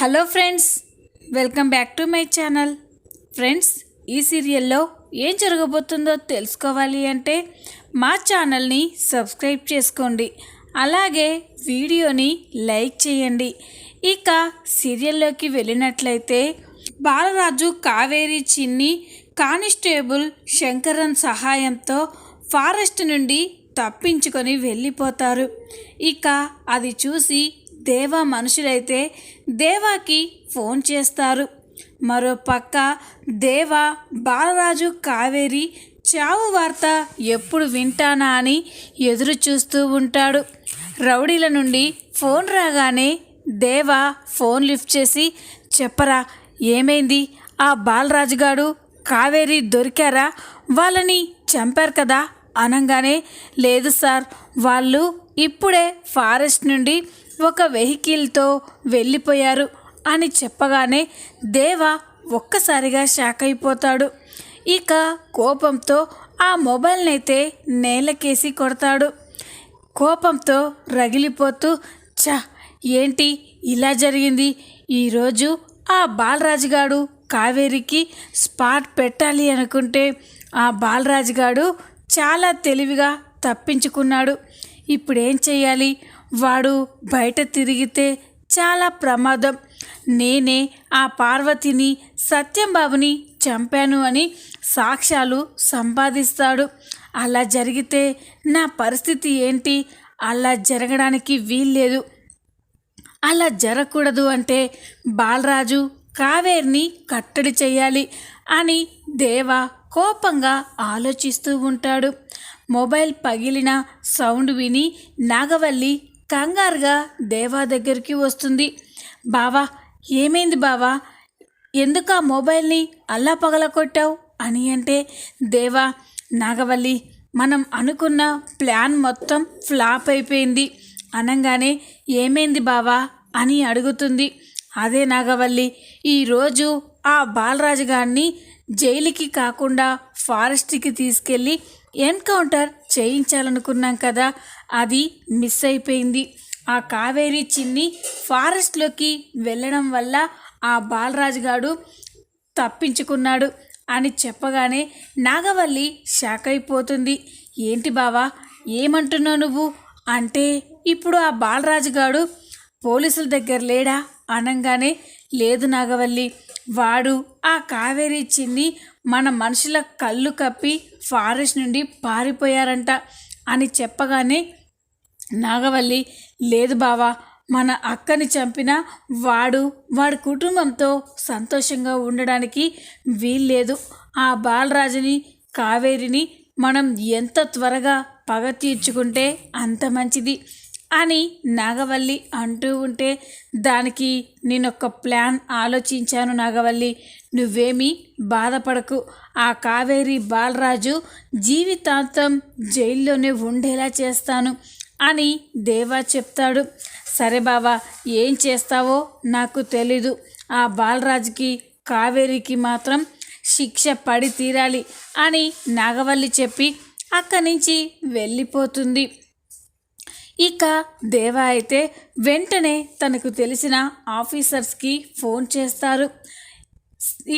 Hello friends welcome back to my channel. Friends ఈ సీరియల్లో ఏం జరగబోతుందో తెలుసుకోవాలి అంటే మా ఛానల్ని సబ్స్క్రైబ్ చేసుకోండి. అలాగే వీడియోని లైక్ చేయండి. ఇక సీరియల్లోకి వెళ్ళినట్లయితే బాలరాజు కావేరి చిన్ని కానిస్టేబుల్ శంకరన్ సహాయంతో ఫారెస్ట్ నుండి తప్పించుకొని వెళ్ళిపోతారు. ఇక అది చూసి దేవా మనుషులైతే దేవాకి ఫోన్ చేస్తారు. మరో పక్క దేవా బాలరాజు కావేరి చావు వార్త ఎప్పుడు వింటానా అని ఎదురు చూస్తూ ఉంటాడు. రౌడీల నుండి ఫోన్ రాగానే దేవా ఫోన్ లిఫ్ట్ చేసి చెప్పరా ఏమైంది? ఆ బాలరాజు గాడు కావేరి దొరికారా? వాళ్ళని చంపారు కదా? అనగానే లేదు సార్ వాళ్ళు ఇప్పుడే ఫారెస్ట్ నుండి ఒక వెహికల్తో వెళ్ళిపోయారు అని చెప్పగానే దేవ ఒక్కసారిగా షాక్ అయిపోతాడు. ఇక కోపంతో ఆ మొబైల్ని అయితే నేలకేసి కొడతాడు. కోపంతో రగిలిపోతూ చ ఏంటి ఇలా జరిగింది? ఈరోజు ఆ బాలరాజుగాడు కావేరికి స్పాట్ పెట్టాలి అనుకుంటే ఆ బాలరాజుగాడు చాలా తెలివిగా తప్పించుకున్నాడు. ఇప్పుడేం చేయాలి వాడు బయట తిరిగితే చాలా ప్రమాదం. నేనే ఆ పార్వతిని సత్యంబాబుని చంపాను అని సాక్ష్యాలు సంపాదిస్తాడు. అలా జరిగితే నా పరిస్థితి ఏంటి? అలా జరగడానికి వీల్లేదు. అలా జరగకూడదు అంటే బాలరాజు కావేరిని కట్టడి చేయాలి అని దేవ కోపంగా ఆలోచిస్తూ ఉంటాడు. మొబైల్ పగిలిన సౌండ్ విని నాగవల్లి కంగారుగా దేవా దగ్గరికి వస్తుంది. బావా ఏమైంది బావా? ఎందుకు ఆ మొబైల్ని అల్లా పగలకొట్టావు అని అంటే దేవా నాగవల్లి మనం అనుకున్న ప్లాన్ మొత్తం ఫ్లాప్ అయిపోయింది. అనగానే ఏమైంది బావా? అని అడుగుతుంది. అదే నాగవల్లి ఈరోజు ఆ బాలరాజు గారిని జైలుకి కాకుండా ఫారెస్ట్కి తీసుకెళ్ళి ఎన్కౌంటర్ చేయించాలనుకున్నాం కదా అది మిస్ అయిపోయింది. ఆ కావేరి చిన్ని ఫారెస్ట్లోకి వెళ్ళడం వల్ల ఆ బాలరాజు గాడు తప్పించుకున్నాడు అని చెప్పగానే నాగవల్లి షాక్ అయిపోతుంది. ఏంటి బావా ఏమంటున్నావు నువ్వు? అంటే ఇప్పుడు ఆ బాలరాజు గాడు పోలీసుల దగ్గర లేడా? అనగానే లేదు నాగవల్లి వాడు ఆ కావేరి చిన్ని మన మనుషుల కళ్ళు కప్పి ఫారెస్ట్ నుండి పారిపోయారంట అని చెప్పగానే నాగవల్లి లేదు బావా మన అక్కని చంపిన వాడు వాడి కుటుంబంతో సంతోషంగా ఉండడానికి వీల్లేదు. ఆ బాలరాజుని కావేరిని మనం ఎంత త్వరగా పగ తీర్చుకుంటే అంత మంచిది అని నాగవల్లి అంటూ ఉంటే దానికి నేనొక ప్లాన్ ఆలోచించాను నాగవల్లి. నువ్వేమీ బాధపడకు. ఆ కావేరి బాలరాజు జీవితాంతం జైల్లోనే ఉండేలా చేస్తాను అని దేవా చెప్తాడు. సరే బావా ఏం చేస్తావో నాకు తెలీదు. ఆ బాలరాజుకి కావేరికి మాత్రం శిక్ష పడి తీరాలి అని నాగవల్లి చెప్పి అక్కడి నుంచి వెళ్ళిపోతుంది. ఇక దేవా అయితే వెంటనే తనకు తెలిసిన ఆఫీసర్స్కి ఫోన్ చేస్తారు.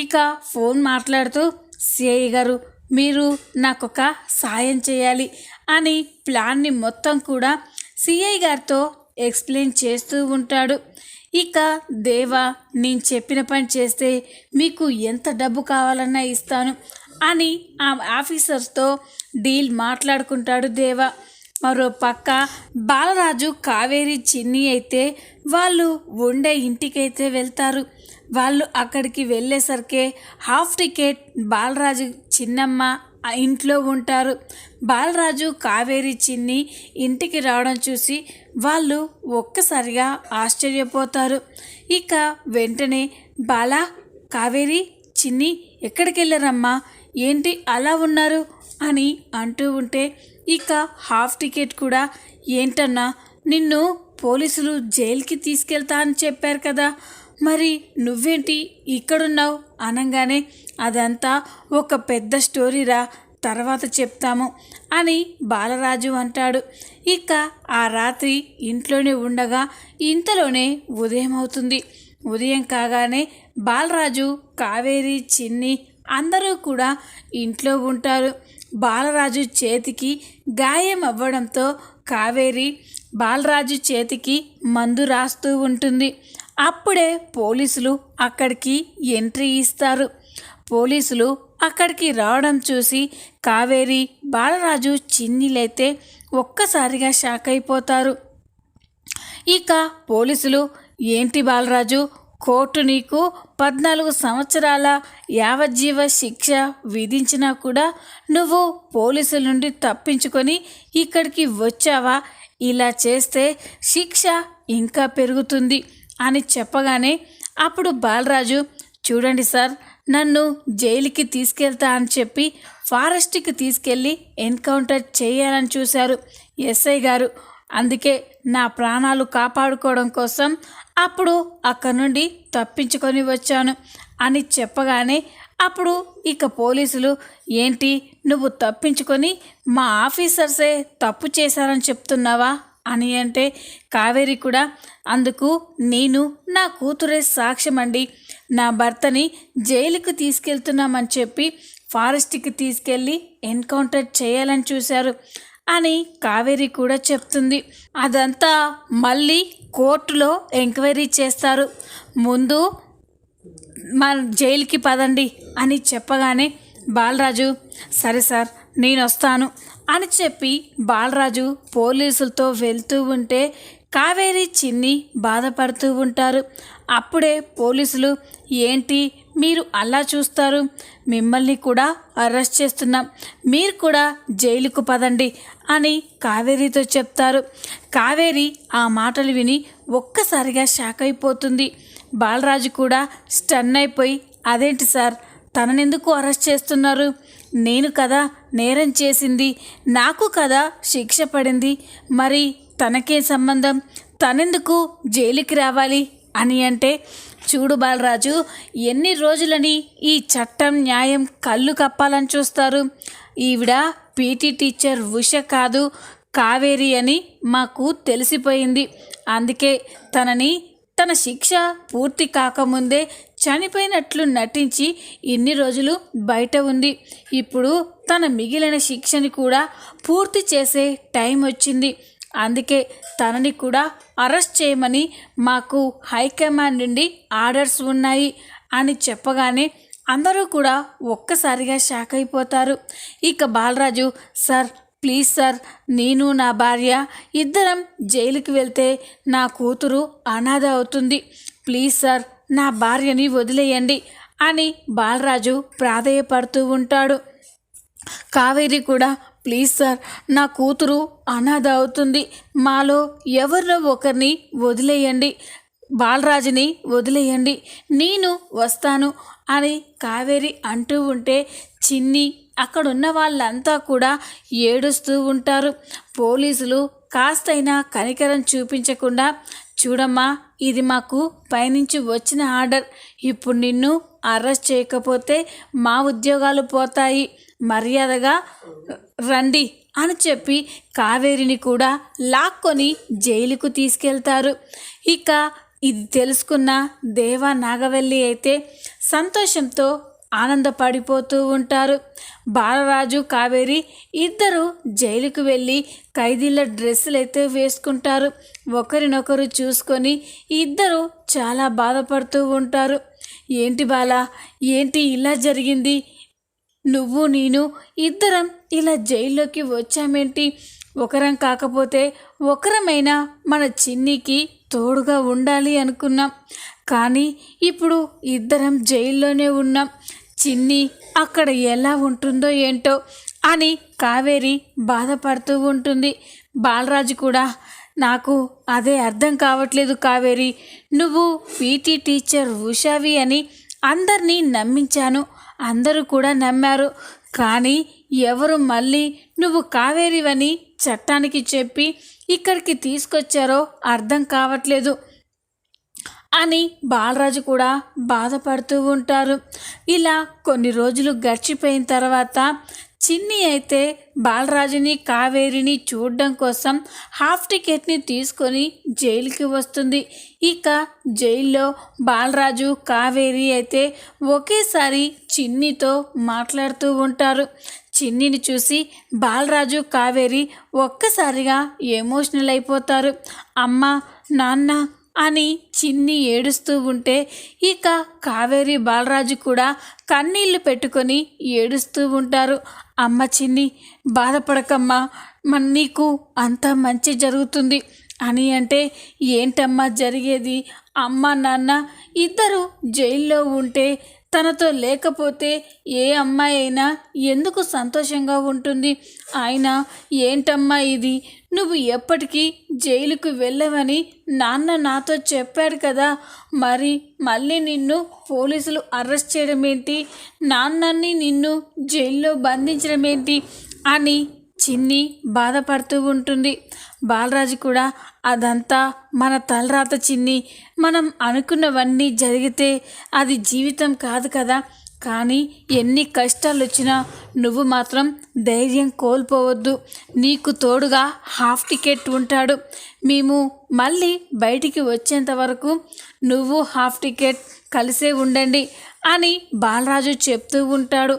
ఇక ఫోన్ మాట్లాడుతూ సిఐ గారు మీరు నాకు ఒక సాయం చేయాలి అని ప్లాన్ని మొత్తం కూడా సిఐ గారితో ఎక్స్ప్లెయిన్ చేస్తూ ఉంటాడు. ఇక దేవా నేను చెప్పిన పని చేస్తే మీకు ఎంత డబ్బు కావాలన్నా ఇస్తాను అని ఆ ఆఫీసర్స్తో డీల్ మాట్లాడుకుంటాడు దేవా. మరో పక్క బాలరాజు కావేరి చిన్ని అయితే వాళ్ళు ఉండే ఇంటికైతే వెళ్తారు. వాళ్ళు అక్కడికి వెళ్ళేసరికి హాఫ్ టికెట్ బాలరాజు చిన్నమ్మ ఆ ఇంట్లో ఉంటారు. బాలరాజు కావేరి చిన్ని ఇంటికి రావడం చూసి వాళ్ళు ఒక్కసారిగా ఆశ్చర్యపోతారు. ఇక వెంటనే బాల కావేరి చిన్ని ఎక్కడికి వెళ్ళారమ్మా ఏంటి అలా ఉన్నారు? అని అంటూ ఉంటే ఇక హాఫ్ టికెట్ కూడా ఏంటన్నా నిన్ను పోలీసులు జైలుకి తీసుకెళ్తా అని చెప్పారు కదా. మరి నువ్వేంటి ఇక్కడున్నావు? అనగానే అదంతా ఒక పెద్ద స్టోరీరా తర్వాత చెప్తాము అని బాలరాజు అంటాడు. ఇక ఆ రాత్రి ఇంట్లోనే ఉండగా ఇంతలోనే ఉదయం అవుతుంది. ఉదయం కాగానే బాలరాజు కావేరి చిన్ని అందరూ కూడా ఇంట్లో ఉంటారు. బాలరాజు చేతికి గాయం అవ్వడంతో కావేరి బాలరాజు చేతికి మందు రాస్తూ ఉంటుంది. అప్పుడే పోలీసులు అక్కడికి ఎంట్రీ ఇస్తారు. పోలీసులు అక్కడికి రావడం చూసి కావేరి బాలరాజు చిన్నిలైతే ఒక్కసారిగా షాక్ అయిపోతారు. ఇక పోలీసులు ఏంటి బాలరాజు కోర్టు నీకు పద్నాలుగు సంవత్సరాల యావజ్జీవ శిక్ష విధించినా కూడా నువ్వు పోలీసుల నుండి తప్పించుకొని ఇక్కడికి వచ్చావా? ఇలా చేస్తే శిక్ష ఇంకా పెరుగుతుంది. అని చెప్పగానే అప్పుడు బాలరాజు చూడండి సార్ నన్ను జైలుకి తీసుకెళ్తా అని చెప్పి ఫారెస్ట్కి తీసుకెళ్ళి ఎన్కౌంటర్ చేయాలని చూశారు ఎస్ఐ గారు. అందుకే నా ప్రాణాలు కాపాడుకోవడం కోసం అప్పుడు అక్కడి నుండి తప్పించుకొని వచ్చాను అని చెప్పగానే అప్పుడు ఇక పోలీసులు ఏంటి నువ్వు తప్పించుకొని మా ఆఫీసర్సే తప్పు చేశారని చెప్తున్నావా? అని అంటే కావేరి కూడా అందుకు నేను నా కూతురే సాక్ష్యం అండి నా భర్తని జైలుకు తీసుకెళ్తున్నామని చెప్పి ఫారెస్ట్కి తీసుకెళ్ళి ఎన్కౌంటర్ చేయాలని చూశారు అని కావేరి కూడా చెప్తుంది. అదంతా మళ్ళీ కోర్టులో ఎంక్వైరీ చేస్తారు. ముందు మన జైలుకి పదండి అని చెప్పగానే బాలరాజు సరే సార్ నేను వస్తాను అని చెప్పి బాలరాజు పోలీసులతో వెళ్తూ ఉంటే కావేరి చిన్ని బాధపడుతూ ఉంటారు. అప్పుడే పోలీసులు ఏంటి? మీరు అలా చూస్తారు? మిమ్మల్ని కూడా అరెస్ట్ చేస్తున్నాం. మీరు కూడా జైలుకు పదండి అని కావేరితో చెప్తారు. కావేరి ఆ మాటలు విని ఒక్కసారిగా షాక్ అయిపోతుంది. బాలరాజు కూడా స్టన్ అయిపోయి అదేంటి సార్? తననెందుకు అరెస్ట్ చేస్తున్నారు? నేను కదా నేరం చేసింది. నాకు కదా శిక్ష పడింది. మరి తనకే సంబంధం? తనెందుకు జైలుకి రావాలి? అని అంటే చూడు బాలరాజు ఎన్ని రోజులని ఈ చట్టం న్యాయం కళ్ళు కప్పాలని చూస్తారు. ఈవిడ పీటీ టీచర్ ఉష కాదు కావేరి అని మాకు తెలిసిపోయింది. అందుకే తనని తన శిక్ష పూర్తి కాకముందే చనిపోయినట్లు నటించి ఇన్ని రోజులు బయట ఉంది. ఇప్పుడు తన మిగిలిన శిక్షని కూడా పూర్తి చేసే టైం వచ్చింది. అందుకే తనని కూడా అరెస్ట్ చేయమని మాకు హైకమాండ్ నుండి ఆర్డర్స్ ఉన్నాయి అని చెప్పగానే అందరూ కూడా ఒక్కసారిగా షాక్ అయిపోతారు. ఇక బాలరాజు సార్ ప్లీజ్ సార్ నేను నా భార్య ఇద్దరం జైలుకి వెళ్తే నా కూతురు అనాథ అవుతుంది. ప్లీజ్ సార్ నా భార్యని వదిలేయండి అని బాలరాజు ప్రాధేయపడుతూ ఉంటాడు. కావేరి కూడా ప్లీజ్ సార్ నా కూతురు అనాథ అవుతుంది. మాలో ఎవరినో ఒకరిని వదిలేయండి. బాలరాజుని వదిలేయండి. నేను వస్తాను అని కావేరి అంటూ ఉంటే చిన్ని అక్కడున్న వాళ్ళంతా కూడా ఏడుస్తూ ఉంటారు. పోలీసులు కాస్తైనా కనికరం చూపించకుండా చూడమ్మా ఇది మాకు పైనుంచి వచ్చిన ఆర్డర్. ఇప్పుడు నిన్ను అరెస్ట్ చేయకపోతే మా ఉద్యోగాలు పోతాయి. మర్యాదగా రండి అని చెప్పి కావేరిని కూడా లాక్కొని జైలుకు తీసుకెళ్తారు. ఇక ఇది తెలుసుకున్న దేవా నాగవల్లి అయితే సంతోషంతో ఆనందపడిపోతూ ఉంటారు. బాలరాజు కావేరి ఇద్దరు జైలుకు వెళ్ళి ఖైదీల డ్రెస్సులు అయితే వేసుకుంటారు. ఒకరినొకరు చూసుకొని ఇద్దరు చాలా బాధపడుతూ ఉంటారు. ఏంటి బాల ఏంటి ఇలా జరిగింది? నువ్వు నేను ఇద్దరం ఇలా జైల్లోకి వచ్చామేంటి? ఒకరం కాకపోతే ఒకరమైనా మన చిన్నికి తోడుగా ఉండాలి అనుకున్నాం. కానీ ఇప్పుడు ఇద్దరం జైల్లోనే ఉన్నాం. చిన్ని అక్కడ ఎలా ఉంటుందో ఏంటో అని కావేరి బాధపడుతూ ఉంటుంది. బాలరాజు కూడా నాకు అదే అర్థం కావట్లేదు కావేరి. నువ్వు పీటీ టీచర్ ఉషావి అని అందరినీ నమ్మించాను. అందరూ కూడా నమ్మారు. కానీ ఎవరు మళ్ళీ నువ్వు కావేరివని చట్టానికి చెప్పి ఇక్కడికి తీసుకొచ్చారో అర్థం కావట్లేదు. అని బాలరాజు కూడా బాధపడుతూ ఉంటారు. ఇలా కొన్ని రోజులు గడిచిపోయిన తర్వాత చిన్ని అయితే బాలరాజుని కావేరిని చూడడం కోసం హాఫ్ టికెట్ని తీసుకొని జైలుకి వస్తుంది. ఇక జైల్లో బాలరాజు కావేరి అయితే ఒకేసారి చిన్నితో మాట్లాడుతూ ఉంటారు. చిన్నిని చూసి బాలరాజు కావేరి ఒక్కసారిగా ఎమోషనల్ అయిపోతారు. అమ్మ నాన్న అని చిన్ని ఏడుస్తూ ఉంటే ఇక కావేరి బాలరాజు కూడా కన్నీళ్ళు పెట్టుకొని ఏడుస్తూ ఉంటారు. అమ్మ చిన్ని బాధపడకమ్మా మన నీకు అంత మంచి జరుగుతుంది అని అంటే ఏంటమ్మా జరిగేది? అమ్మ నాన్న ఇద్దరు జైల్లో ఉంటే తనతో లేకపోతే ఏ అమ్మాయి అయినా ఎందుకు సంతోషంగా ఉంటుంది? ఆయన ఏంటమ్మా ఇది? నువ్వు ఎప్పటికీ జైలుకు వెళ్ళవని నాన్న నాతో చెప్పాడు కదా. మరి మళ్ళీ నిన్ను పోలీసులు అరెస్ట్ చేయడం ఏంటి నాన్నని నిన్ను జైల్లో బంధించడం ఏంటి అని చిన్ని బాధపడుతూ ఉంటుంది. బాలరాజు కూడా అదంతా మన తలరాత చిన్ని. మనం అనుకున్నవన్నీ జరిగితే అది జీవితం కాదు కదా. కానీ ఎన్ని కష్టాలు వచ్చినా నువ్వు మాత్రం ధైర్యం కోల్పోవద్దు. నీకు తోడుగా హాఫ్ టికెట్ ఉంటాడు. మేము మళ్ళీ బయటికి వచ్చేంత వరకు నువ్వు హాఫ్ టికెట్ కలిసే ఉండండి అని బాలరాజు చెప్తూ ఉంటాడు.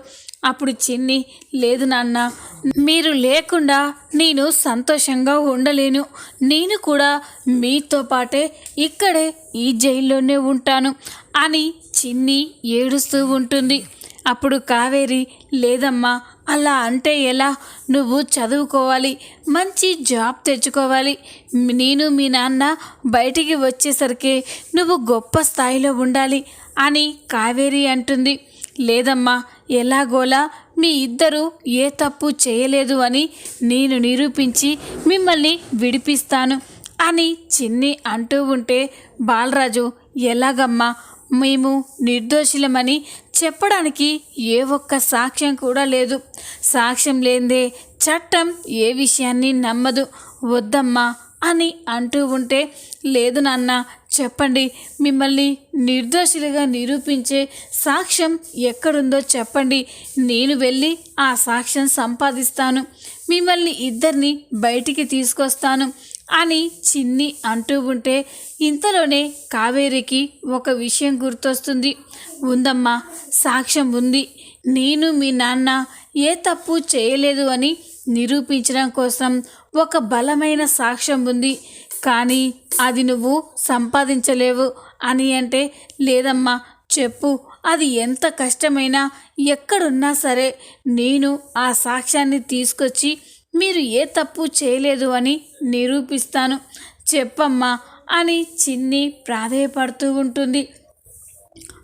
అప్పుడు చిన్ని లేదు నాన్న మీరు లేకుండా నేను సంతోషంగా ఉండలేను. నేను కూడా మీతో పాటే ఇక్కడే ఈ జైల్లోనే ఉంటాను అని చిన్ని ఏడుస్తూ ఉంటుంది. అప్పుడు కావేరి లేదమ్మా అలా అంటే ఎలా? నువ్వు చదువుకోవాలి మంచి జాబ్ తెచ్చుకోవాలి. నేను మీ నాన్న బయటికి వచ్చేసరికి నువ్వు గొప్ప స్థాయిలో ఉండాలి అని కావేరి అంటుంది. లేదమ్మా ఎలాగోలా? మీ ఇద్దరు ఏ తప్పు చేయలేదు అని నేను నిరూపించి మిమ్మల్ని విడిపిస్తాను అని చిన్ని అంటూ ఉంటే బాలరాజు ఎలాగమ్మా? మేము నిర్దోషులమని చెప్పడానికి ఏ ఒక్క సాక్ష్యం కూడా లేదు. సాక్ష్యం లేదే చట్టం ఏ విషయాన్ని నమ్మదు. వద్దమ్మా అని అంటూ ఉంటే లేదు నాన్న చెప్పండి. మిమ్మల్ని నిర్దోషులుగా నిరూపించే సాక్ష్యం ఎక్కడుందో చెప్పండి. నేను వెళ్ళి ఆ సాక్ష్యం సంపాదిస్తాను. మిమ్మల్ని ఇద్దరిని బయటికి తీసుకొస్తాను. అని చిన్ని అంటూ ఉంటే ఇంతలోనే కావేరికి ఒక విషయం గుర్తొస్తుంది. ఉందమ్మా సాక్ష్యం ఉంది. నేను మీ నాన్న ఏ తప్పు చేయలేదు అని నిరూపించడం కోసం ఒక బలమైన సాక్ష్యం ఉంది. కానీ అది నువ్వు సంపాదించలేవు అని అంటే లేదమ్మా చెప్పు. అది ఎంత కష్టమైనా ఎక్కడున్నా సరే నేను ఆ సాక్ష్యాన్ని తీసుకొచ్చి మీరు ఏ తప్పు చేయలేదు అని నిరూపిస్తాను. చెప్పమ్మా అని చిన్ని ప్రాధేయపడుతూ ఉంటుంది.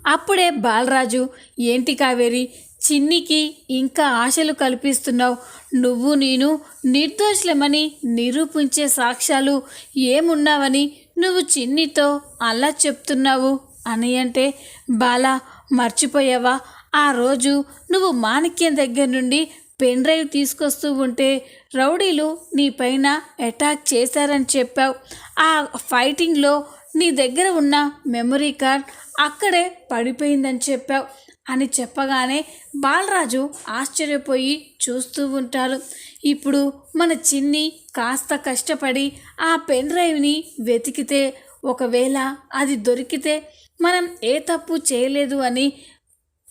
అప్పుడే బాలరాజు ఏంటి కావేరి చిన్నికి ఇంకా ఆశలు కల్పిస్తున్నావు. నువ్వు నేను నిర్దోషులమని నిరూపించే సాక్ష్యాలు ఏమున్నావని నువ్వు చిన్నితో అలా చెప్తున్నావు? అని అంటే బాలా మర్చిపోయావా? ఆ రోజు నువ్వు మాణిక్యం దగ్గర నుండి పెన్ డ్రైవ్ తీసుకొస్తూ ఉంటే రౌడీలు నీ పైన అటాక్ చేశారని చెప్పావు. ఆ ఫైటింగ్లో నీ దగ్గర ఉన్న మెమరీ కార్డ్ అక్కడే పడిపోయిందని చెప్పావు. అని చెప్పగానే బాలరాజు ఆశ్చర్యపోయి చూస్తూ ఉంటారు ఇప్పుడు మన చిన్ని కాస్త కష్టపడి ఆ పెన్ డ్రైవ్ని వెతికితే ఒకవేళ అది దొరికితే మనం ఏ తప్పు చేయలేదు అని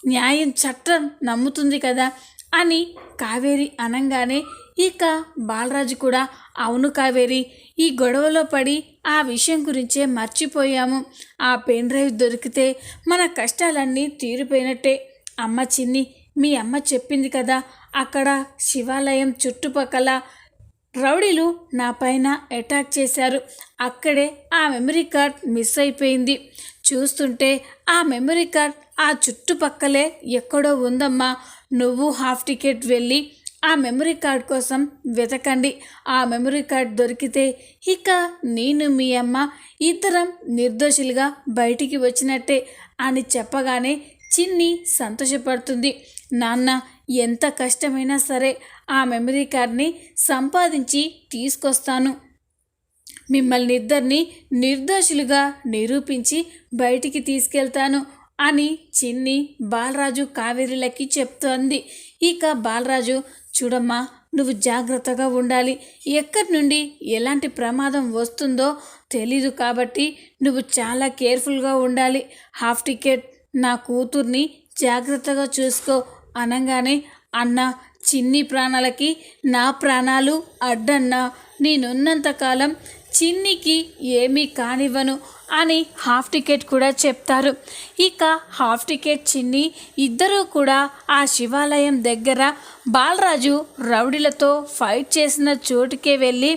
న్యాయం చట్టం నమ్ముతుంది కదా. అని కావేరి అనంగానే ఇక బాలరాజు కూడా అవును కావేరి ఈ గొడవలో పడి ఆ విషయం గురించే మర్చిపోయాము. ఆ పెన్ డ్రైవ్ దొరికితే మన కష్టాలన్నీ తీరిపోయినట్టే. అమ్మ చిన్ని మీ అమ్మ చెప్పింది కదా అక్కడ శివాలయం చుట్టుపక్కల రౌడీలు నా పైన అటాక్ చేశారు. అక్కడే ఆ మెమరీ కార్డ్ మిస్ అయిపోయింది. చూస్తుంటే ఆ మెమరీ కార్డ్ ఆ చుట్టుపక్కలే ఎక్కడో ఉందమ్మా. నువ్వు హాఫ్ టికెట్ వెళ్ళి ఆ మెమరీ కార్డ్ కోసం వెతకండి. ఆ మెమరీ కార్డ్ దొరికితే ఇక నేను మీ అమ్మ ఇద్దరం నిర్దోషులుగా బయటికి వచ్చినట్టే అని చెప్పగానే చిన్ని సంతోషపడుతుంది. నాన్న ఎంత కష్టమైనా సరే ఆ మెమరీ కార్డ్ని సంపాదించి తీసుకొస్తాను. మిమ్మల్ని ఇద్దరిని నిర్దోషులుగా నిరూపించి బయటికి తీసుకెళ్తాను. అని చిన్ని బాలరాజు కావేరిలకి చెప్తోంది. ఇక బాలరాజు చూడమ్మా నువ్వు జాగ్రత్తగా ఉండాలి. ఎక్కడి నుండి ఎలాంటి ప్రమాదం వస్తుందో తెలీదు కాబట్టి నువ్వు చాలా కేర్ఫుల్గా ఉండాలి. హాఫ్ టికెట్ నా కూతుర్ని జాగ్రత్తగా చూసుకో అనగానే అన్న చిన్ని ప్రాణాలకి నా ప్రాణాలు అడ్డన్నా. నేనున్నంతకాలం చిన్నికి ఏమీ కానివ్వను అని హాఫ్ టికెట్ కూడా చెప్తారు. ఇక హాఫ్ టికెట్ చిన్ని ఇద్దరూ కూడా ఆ శివాలయం దగ్గర బాలరాజు రౌడీలతో ఫైట్ చేసిన చోటుకే వెళ్ళి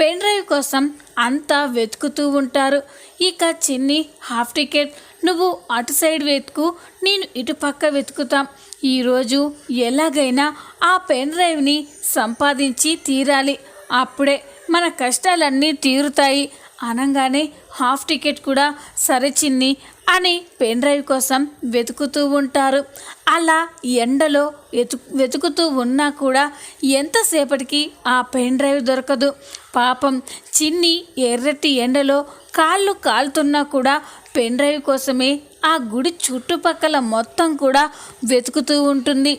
పెన్ డ్రైవ్ కోసం అంతా వెతుకుతూ ఉంటారు. ఇక చిన్ని హాఫ్ టికెట్ నువ్వు అటు సైడ్ వెతుకు నేను ఇటు పక్క వెతుకుతాం. ఈరోజు ఎలాగైనా ఆ పెన్ డ్రైవ్ని సంపాదించి తీరాలి. అప్పుడే మన కష్టాలన్నీ తీరుతాయి. అనగానే హాఫ్ టికెట్ కూడా సరే చిన్ని అని పెన్ డ్రైవ్ కోసం వెతుకుతూ ఉంటారు. అలా ఎండలో వెతు వెతుకుతూ ఉన్నా కూడా ఎంతసేపటికి ఆ పెన్ డ్రైవ్ దొరకదు. పాపం చిన్ని ఎర్రటి ఎండలో కాళ్ళు కాలుతున్నా కూడా పెన్ డ్రైవ్ కోసమే ఆ గుడి చుట్టుపక్కల మొత్తం కూడా వెతుకుతూ ఉంటుంది.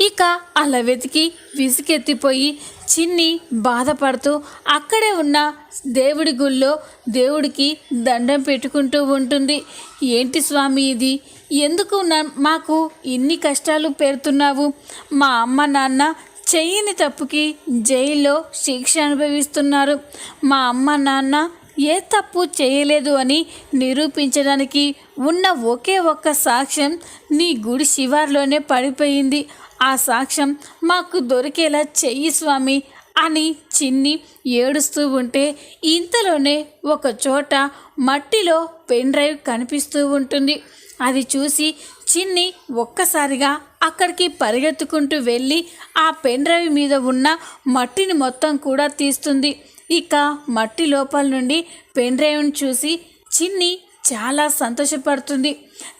ఇక అలా వెతికి విసుకెత్తిపోయి చిన్ని బాధపడుతూ అక్కడే ఉన్న దేవుడి గుళ్ళో దేవుడికి దండం పెట్టుకుంటూ ఉంటుంది. ఏంటి స్వామి ఇది? ఎందుకు నా మాకు ఇన్ని కష్టాలు పెడుతున్నావు? మా అమ్మ నాన్న చెయ్యని తప్పుకి జైల్లో శిక్ష అనుభవిస్తున్నారు. మా అమ్మ నాన్న ఏ తప్పు చేయలేదు అని నిరూపించడానికి ఉన్న ఒకే ఒక్క సాక్ష్యం నీ గుడి శివార్లోనే పడిపోయింది. ఆ సాక్ష్యం మాకు దొరికేలా చెయ్యి స్వామి అని చిన్ని ఏడుస్తూ ఉంటే ఇంతలోనే ఒక చోట మట్టిలో పెన్ డ్రైవ్ కనిపిస్తూ ఉంటుంది. అది చూసి చిన్ని ఒక్కసారిగా అక్కడికి పరిగెత్తుకుంటూ వెళ్ళి ఆ పెన్ డ్రైవ్ మీద ఉన్న మట్టిని మొత్తం కూడా తీస్తుంది. ఇక మట్టి లోపల నుండి పెన్ డ్రైవ్ని చూసి చిన్ని చాలా సంతోషపడుతుంది.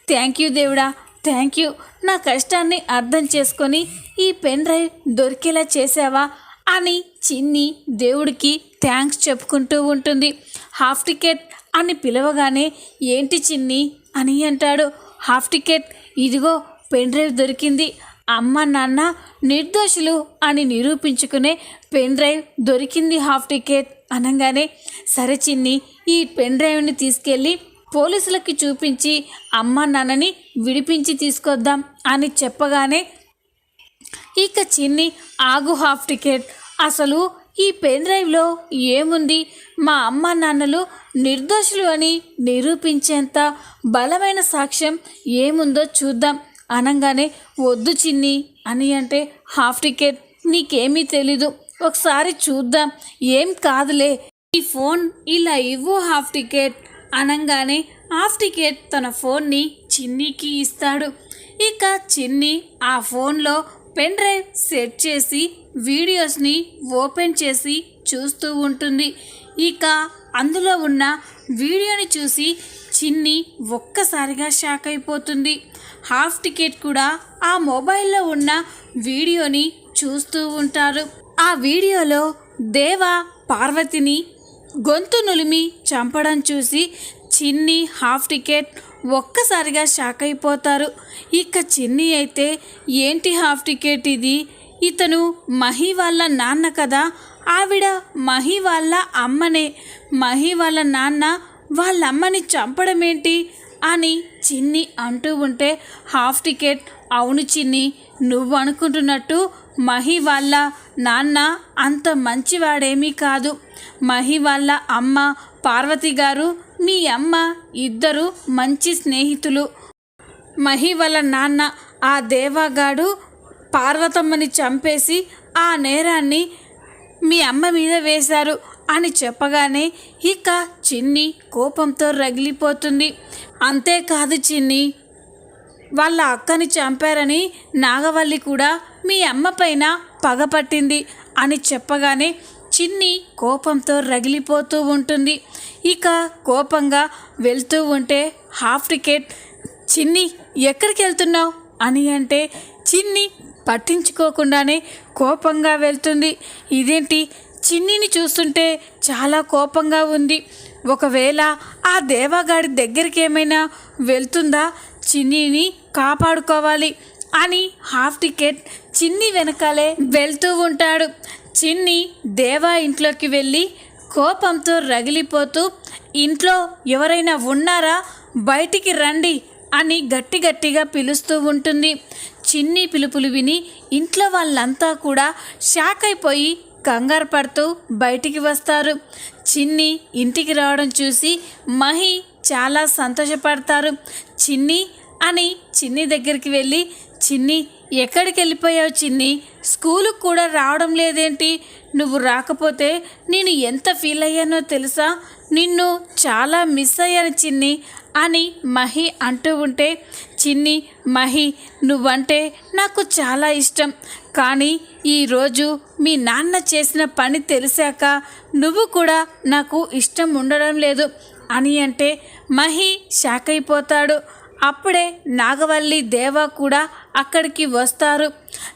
థ్యాంక్ యూ దేవుడా థ్యాంక్ యూ నా కష్టాన్ని అర్థం చేసుకొని ఈ పెన్ డ్రైవ్ దొరికేలా చేసావా అని చిన్ని దేవుడికి థ్యాంక్స్ చెప్పుకుంటూ ఉంటుంది. హాఫ్ టికెట్ అని పిలవగానే ఏంటి చిన్ని అని అంటాడు. హాఫ్ టికెట్ ఇదిగో పెన్ డ్రైవ్ దొరికింది. అమ్మ నాన్న నిర్దోషులు అని నిరూపించుకునే పెన్ డ్రైవ్ దొరికింది హాఫ్ టికెట్ అనగానే సరే చిన్ని ఈ పెన్ డ్రైవ్ని తీసుకెళ్ళి పోలీసులకి చూపించి అమ్మ నాన్నని విడిపించి తీసుకొద్దాం అని చెప్పగానే ఇక చిన్ని ఆగు హాఫ్ టికెట్. అసలు ఈ పెన్ డ్రైవ్లో ఏముంది? మా అమ్మ నాన్నలు నిర్దోషులు అని నిరూపించేంత బలమైన సాక్ష్యం ఏముందో చూద్దాం. అనగానే వద్దు చిన్ని అని అంటే హాఫ్ టికెట్ నీకేమీ తెలీదు. ఒకసారి చూద్దాం. ఏం కాదులే. ఈ ఫోన్ ఇలా ఇవ్వు హాఫ్ టికెట్ అనగానే హాఫ్ టికెట్ తన ఫోన్ని చిన్నికి ఇస్తాడు. ఇక చిన్ని ఆ ఫోన్లో పెన్ డ్రైవ్ సెట్ చేసి వీడియోస్ని ఓపెన్ చేసి చూస్తూ ఉంటుంది. ఇక అందులో ఉన్న వీడియోని చూసి చిన్ని ఒక్కసారిగా షాక్ అయిపోతుంది. హాఫ్ టికెట్ కూడా ఆ మొబైల్లో ఉన్న వీడియోని చూస్తూ ఉంటారు. ఆ వీడియోలో దేవ పార్వతిని గొంతు నులిమి చంపడం చూసి చిన్ని హాఫ్ టికెట్ ఒక్కసారిగా షాక్ అయిపోతారు. ఇక చిన్ని అయితే ఏంటి హాఫ్ టికెట్ ఇది? ఇతను మహి వాళ్ళ నాన్న కదా? ఆవిడ మహి వాళ్ళ అమ్మనే. మహి వాళ్ళ నాన్న వాళ్ళ అమ్మని చంపడం ఏంటి అని చిన్ని అంటూ ఉంటే హాఫ్ టికెట్ అవును చిన్ని నువ్వు అనుకుంటున్నట్టు మహి వాళ్ళ నాన్న అంత మంచివాడేమీ కాదు. మహి వాళ్ళ అమ్మ పార్వతి గారు మీ అమ్మ ఇద్దరు మంచి స్నేహితులు. మహి వాళ్ళ నాన్న ఆ దేవాగాడు పార్వతమ్మని చంపేసి ఆ నేరాన్ని మీ అమ్మ మీద వేశారు అని చెప్పగానే ఇక చిన్ని కోపంతో రగిలిపోతుంది. అంతేకాదు చిన్ని వాళ్ళ అక్కని చంపారని నాగవల్లి కూడా మీ అమ్మ పైన పగపట్టింది అని చెప్పగానే చిన్ని కోపంతో రగిలిపోతూ ఉంటుంది. ఇక కోపంగా వెళ్తూ ఉంటే హాఫ్ టికెట్ చిన్ని ఎక్కడికి వెళ్తున్నావు? అని అంటే చిన్ని పట్టించుకోకుండానే కోపంగా వెళ్తుంది. ఇదేంటి? చిన్నిని చూస్తుంటే చాలా కోపంగా ఉంది. ఒకవేళ ఆ దేవాగాడి దగ్గరికి ఏమైనా వెళ్తుందా? చిన్నిని కాపాడుకోవాలి అని హాఫ్ టికెట్ చిన్ని వెనకాలే వెళ్తూ ఉంటాడు. చిన్ని దేవా ఇంట్లోకి వెళ్ళి కోపంతో రగిలిపోతూ ఇంట్లో ఎవరైనా ఉన్నారా? బయటికి రండి అని గట్టి గట్టిగా పిలుస్తూ ఉంటుంది. చిన్ని పిలుపులు విని ఇంట్లో వాళ్ళంతా కూడా షాక్ అయిపోయి కంగారు పడుతూ బయటికి వస్తారు. చిన్ని ఇంటికి రావడం చూసి మహి చాలా సంతోషపడతారు. చిన్ని అని చిన్ని దగ్గరికి వెళ్ళి చిన్ని ఎక్కడికి వెళ్ళిపోయావు చిన్ని? స్కూలుకు కూడా రావడం లేదేంటి? నువ్వు రాకపోతే నేను ఎంత ఫీల్ అయ్యానో తెలుసా? నిన్ను చాలా మిస్ అయ్యాను చిన్ని అని మహి అంటూ ఉంటే చిన్ని మహి నువ్వంటే నాకు చాలా ఇష్టం. కానీ ఈరోజు మీ నాన్న చేసిన పని తెలిసాక నువ్వు కూడా నాకు ఇష్టం ఉండడం లేదు అని అంటే మహి షాక్ అయిపోతాడు అప్పుడే నాగవల్లి దేవా కూడా అక్కడికి వస్తారు.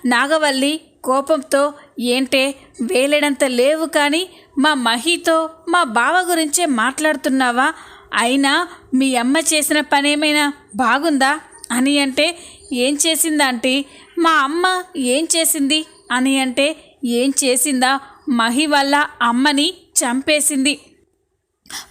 నాగవల్లి కోపంతో ఏంటే వేలేడంత లేవు కానీ మా మహితో మా బావ గురించే మాట్లాడుతున్నావా? అయినా మీ అమ్మ చేసిన పనేమైనా బాగుందా అని అంటే ఏం చేసిందంటే మా అమ్మ ఏం చేసింది అని అంటే ఏం చేసిందా? మహి వల్ల అమ్మని చంపేసింది.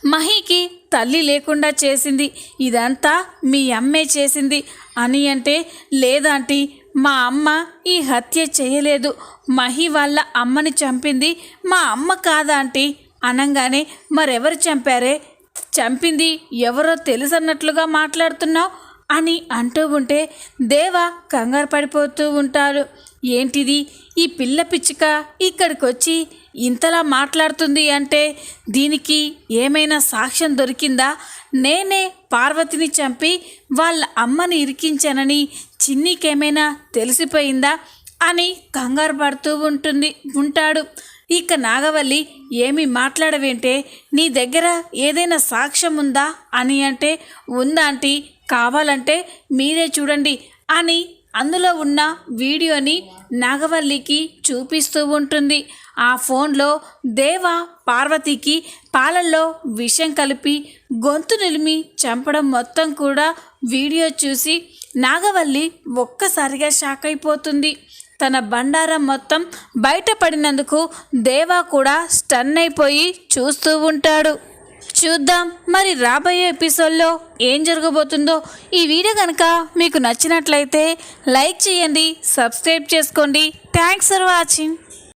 మహికి తల్లి లేకుండా చేసింది. ఇదంతా మీ అమ్మే చేసింది. అని అంటే లేదాంటీ మా అమ్మ ఈ హత్య చేయలేదు. మహి వాళ్ళ అమ్మని చంపింది. మా అమ్మ కాదా ఆంటీ అనగానే మరెవరు చంపారే? చంపింది ఎవరో తెలుసన్నట్లుగా మాట్లాడుతున్నావు? అని అంటూ ఉంటే దేవ కంగారు పడిపోతూ ఉంటారు ఏంటిది? ఈ పిల్ల పిచ్చుక ఇక్కడికి వచ్చి ఇంతలా మాట్లాడుతుంది అంటే దీనికి ఏమైనా సాక్ష్యం దొరికిందా? నేనే పార్వతిని చంపి వాళ్ళ అమ్మని ఇరికించానని చిన్నికేమైనా తెలిసిపోయిందా? అని కంగారు పడుతూ ఉంటుంది ఉంటాడు. ఇక నాగవల్లి ఏమి మాట్లాడవేంటే నీ దగ్గర ఏదైనా సాక్ష్యం ఉందా? అని అంటే ఉందా ఆంటీ? కావాలంటే మీరే చూడండి అని అందులో ఉన్న వీడియోని నాగవల్లికి చూపిస్తూ ఉంటుంది. ఆ ఫోన్లో దేవ పార్వతికి పాలల్లో విషం కలిపి గొంతు నిలిమి చంపడం మొత్తం కూడా వీడియో చూసి నాగవల్లి ఒక్కసారిగా షాక్ అయిపోతుంది. తన బండారం మొత్తం బయటపడినందుకు దేవా కూడా స్టన్ అయిపోయి చూస్తూ ఉంటాడు. చూద్దాం మరి రాబోయే ఎపిసోడ్లో ఏం జరగబోతుందో. ఈ వీడియో కనుక మీకు నచ్చినట్లయితే లైక్ చేయండి సబ్స్క్రైబ్ చేసుకోండి. Thanks for watching.